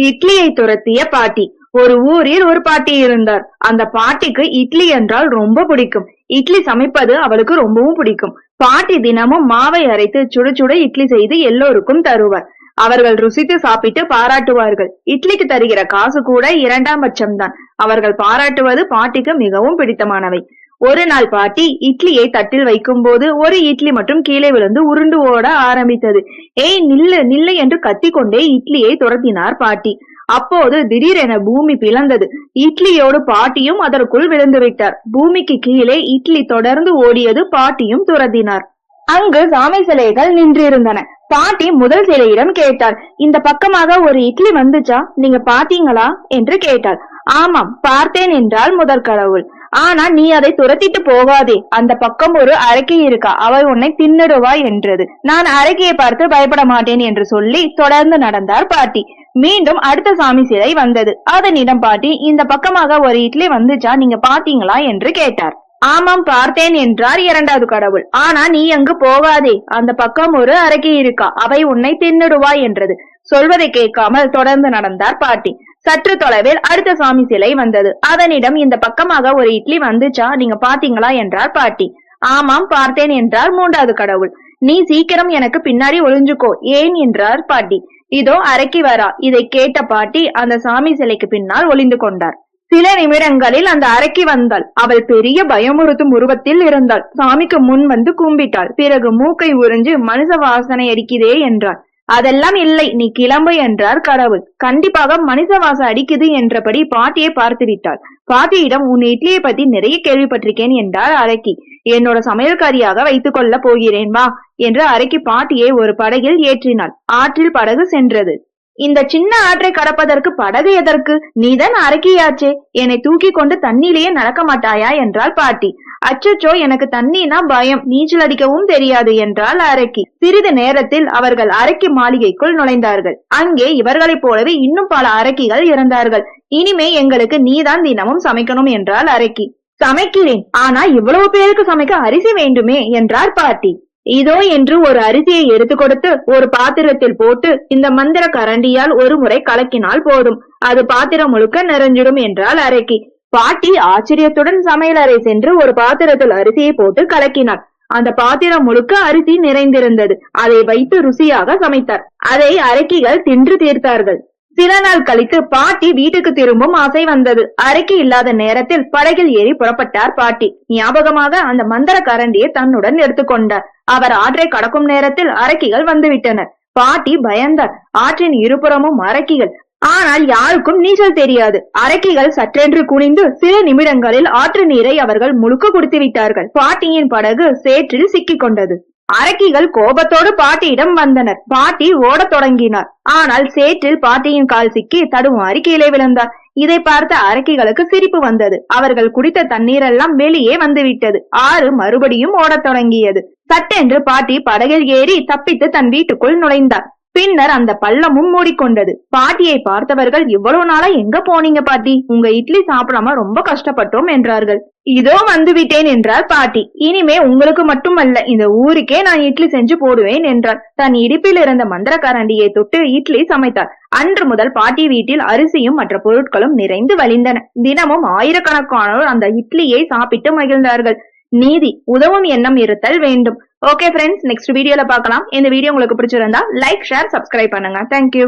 இட்லியை துரத்திய பாட்டி. ஒரு ஊரில் ஒரு பாட்டி இருந்தார். அந்த பாட்டிக்கு இட்லி என்றால் ரொம்ப பிடிக்கும். இட்லி சமைப்பது அவளுக்கு ரொம்பவும் பிடிக்கும். பாட்டி தினமும் மாவை அரைத்து சுட சுட இட்லி செய்து எல்லோருக்கும் தருவார். அவர்கள் ருசித்து சாப்பிட்டு பாராட்டுவார்கள். இட்லிக்கு தருகிற காசு கூட இரண்டாம் பட்சம்தான். அவர்கள் பாராட்டுவது பாட்டிக்கு மிகவும் பிடித்தமானவை. ஒரு நாள் பாட்டி இட்லியை தட்டில் வைக்கும் போது ஒரு இட்லி மட்டும் கீழே விழுந்து உருண்டு ஓட ஆரம்பித்தது. ஏய் நில்லு நில்லு என்று கத்திக்கொண்டே இட்லியை துரத்தினார் பாட்டி. அப்போது திடீரென பூமி பிளந்தது. இட்லியோடு பாட்டியும் அதற்குள் விழுந்து விட்டார். பூமிக்கு கீழே இட்லி தொடர்ந்து ஓடியது பாட்டியும் துரத்தினார். அங்கு சாமி சிலைகள் நின்றிருந்தன. பாட்டி முதல் சிலையிடம் கேட்டாள் இந்த பக்கமாக ஒரு இட்லி வந்துச்சா? நீங்க பாத்தீங்களா என்று கேட்டாள். ஆமாம் பார்த்தேன் என்றால் முதற் கடவுள் ஆனா நீ அதை துரத்திட்டு போகாதே. அந்த பக்கம் ஒரு அரக்கி இருக்கா. அவள் உன்னை தின்னுடுவா என்றது. நான் அரக்கியை பார்த்து பயப்பட மாட்டேன் என்று சொல்லி தொடர்ந்து நடந்தார் பாட்டி. மீண்டும் அடுத்த சாமி சிலை வந்தது. அதனிடம் பாட்டி இந்த பக்கமாக ஒரு இட்லி வந்துச்சா? நீங்க பாத்தீங்களா என்று கேட்டார். ஆமாம் பார்த்தேன் என்றார் இரண்டாவது கடவுள். ஆனா நீ அங்கு போகாதே. அந்த பக்கம் ஒரு அரக்கி இருக்கா. அவை உன்னை தின்னுடுவா என்றது. சொல்வதை கேட்காமல் தொடர்ந்து நடந்தார் பாட்டி. சற்று தொலைவில் அடுத்த சாமி சிலை வந்தது. அதனிடம் இந்த பக்கமாக ஒரு இட்லி வந்துச்சா? நீங்க பாத்தீங்களா என்றார் பாட்டி. ஆமாம் பார்த்தேன் என்றார் மூன்றாவது கடவுள். நீ சீக்கிரம் எனக்கு பின்னாடி ஒளிஞ்சுக்கோ ஏன் என்றார் பாட்டி. இதோ அரைக்கி வரா. இதை கேட்ட பாட்டி அந்த சாமி சிலைக்கு பின்னால் ஒளிந்து கொண்டார். சில நிமிடங்களில் அந்த அரைக்கி வந்தாள். அவள் பெரிய பயமுறுத்தும் உருவத்தில் இருந்தாள். சாமிக்கு முன் வந்து கும்பிட்டாள். பிறகு மூக்கை உறிஞ்சு மனுஷ வாசனை அடிக்குதே என்றாள். அதெல்லாம் இல்லை நீ கிளம்பு என்றார் கடவுள். கண்டிப்பாக மனுஷ வாசம் அடிக்குது என்றபடி பாட்டியை பார்த்து விட்டாள். பாட்டியிடம் உன் இட்லியை பத்தி நிறைய கேள்விப்பட்டிருக்கேன் என்றார் அரக்கி. என்னோட சமையல்காரியாக வைத்துக் கொள்ள போகிறேன் வா என்று அரக்கி பாட்டியை ஒரு படகில் ஏற்றினாள். ஆற்றில் படகு சென்றது. இந்த சின்ன ஆற்றை கடப்பதற்கு படகு எதற்கு? நீதான் அரக்கியாச்சே. என்னை தூக்கி கொண்டு தண்ணியிலேயே நடக்க மாட்டாயா? என்றாள் பாட்டி. அச்சச்சோ எனக்கு தண்ணினா பயம். நீச்சல் அடிக்கவும் தெரியாது என்றால் அரக்கி. சிறிது நேரத்தில் அவர்கள் அரக்கி மாளிகைக்குள் நுழைந்தார்கள். அங்கே இவர்களைப் போலவே இன்னும் பல அரக்கிகள் இருந்தார்கள். இனிமே எங்களுக்கு நீதான் தினமும் சமைக்கணும் என்றால் அரக்கி. சமைக்கிறேன். ஆனா இவ்வளவு பேருக்கு சமைக்க அரிசி வேண்டுமே என்றார் பாட்டி. இதோ என்று ஒரு அரிசியை எடுத்து கொடுத்து ஒரு பாத்திரத்தில் போட்டு இந்த மந்திர கரண்டியால் ஒரு முறை கலக்கினால் போதும். அது பாத்திரம் முழுக்க நிறைஞ்சிடும் என்றால் அரக்கி. பாட்டி ஆச்சரியத்துடன் சமையலறை சென்று ஒரு பாத்திரத்தில் அரிசியை போட்டு கலக்கினார் அந்த பாத்திரம் முழுக்க அரிசி நிறைந்திருந்தது. அதை வைத்து ருசியாக சமைத்தார். அதை அரக்கிகள் தின்று தீர்த்தார்கள். சில நாள் கழித்து பாட்டி வீட்டுக்கு திரும்பும் ஆசை வந்தது. அரைக்கு இல்லாத நேரத்தில் படகில் ஏறி புறப்பட்டார் பாட்டி. ஞாபகமாக அந்த மந்திர கரண்டியை தன்னுடன் எடுத்துக்கொண்டார் அவர் ஆற்றை கடக்கும் நேரத்தில் அரக்கிகள் வந்துவிட்டனர் பாட்டி பயந்தார். ஆற்றின் இருபுறமும் அரக்கிகள் ஆனால் யாருக்கும் நீச்சல் தெரியாது. அரக்கிகள் சற்றென்று குனிந்து சில நிமிடங்களில் ஆற்று நீரை அவர்கள் முழுக்க குடித்து விட்டார்கள். பாட்டியின் படகு சேற்றில் சிக்கிக் கொண்டது. அரக்கிகள் கோபத்தோடு பாட்டியிடம் வந்தனர். பாட்டி ஓடத் தொடங்கினார். ஆனால் சேற்றில் பாட்டியின் கால் சிக்கி தடுமாறி கீழே விழுந்தார். இதை பார்த்த அரக்கிகளுக்கு சிரிப்பு வந்தது. அவர்கள் குடித்த தண்ணீரெல்லாம் வெளியே வந்துவிட்டது. ஆறு மறுபடியும் ஓடத் தொடங்கியது. சட்டென்று பாட்டி படகில் ஏறி தப்பித்து தன் வீட்டுக்குள் நுழைந்தார். பின்னர் அந்த பள்ளமும் மூடிக்கொண்டது. பாட்டியை பார்த்தவர்கள் இவ்வளவு நாளா எங்க போனீங்க பாட்டி? உங்க இட்லி சாப்பிடாம ரொம்ப கஷ்டப்பட்டோம் என்றார்கள். இதோ வந்துவிட்டேன் என்றார் பாட்டி. இனிமே உங்களுக்கு மட்டுமல்ல இந்த ஊருக்கே நான் இட்லி செஞ்சு போடுவேன் என்றார். தன் இடுப்பில் இருந்த மந்திரக்காரண்டியை தொட்டு இட்லி சமைத்தார். அன்று முதல் பாட்டி வீட்டில் அரிசியும் மற்ற பொருட்களும் நிறைந்து வழிந்தன. தினமும் ஆயிரக்கணக்கானோர் அந்த இட்லியை சாப்பிட்டு மகிழ்ந்தார்கள். நீதி உதவும் எண்ணம் இருத்தல் வேண்டும். ஓகே ஃப்ரெண்ட்ஸ் நெக்ஸ்ட் வீடியோல பார்க்கலாம். இந்த வீடியோ உங்களுக்கு பிடிச்சிருந்தா லைக் ஷேர் சப்ஸ்கிரைப் பண்ணுங்க. Thank you